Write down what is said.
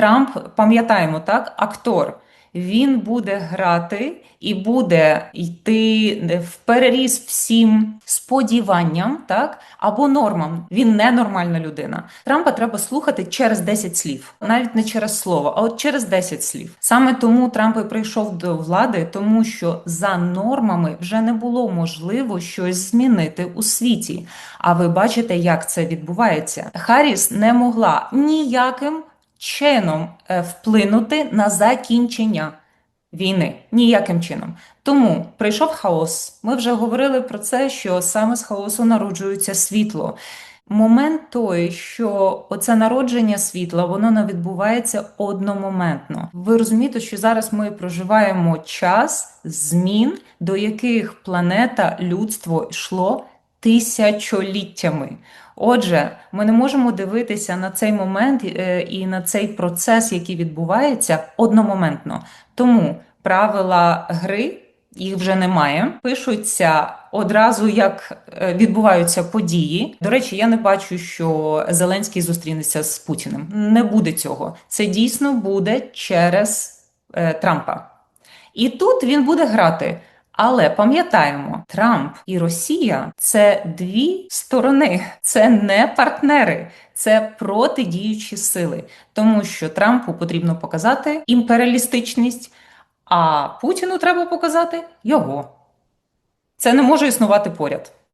Трамп, пам'ятаємо, так, актор. Він буде грати і буде йти в переріз всім сподіванням, так або нормам. Він не нормальна людина. Трампа треба слухати через 10 слів, навіть не через слово, а от через 10 слів. Саме тому Трамп і прийшов до влади, тому що за нормами вже не було можливо щось змінити у світі. А ви бачите, як це відбувається. Харріс не могла ніяким чином е, вплинути на закінчення війни ніяким чином. Тому прийшов хаос. Ми вже говорили про це, що саме з хаосу народжується світло. Момент той, що оце народження світла, воно не відбувається одномоментно. Ви розумієте, що зараз ми проживаємо час змін, до яких планета, людство йшло тисячоліттями. Отже, ми не можемо дивитися на цей момент е, і на цей процес, який відбувається одномоментно. Тому правила гри їх вже немає. Пишуться одразу, як е, відбуваються події. До речі, я не бачу, що Зеленський зустрінеться з Путіним. Не буде цього. Це дійсно буде через е, Трампа. І тут він буде грати. Але пам'ятаємо, Трамп і Росія це дві сторони, це не партнери, це протидіючі сили, тому що Трампу потрібно показати імперіалістичність, а Путіну треба показати його. Це не може існувати поряд.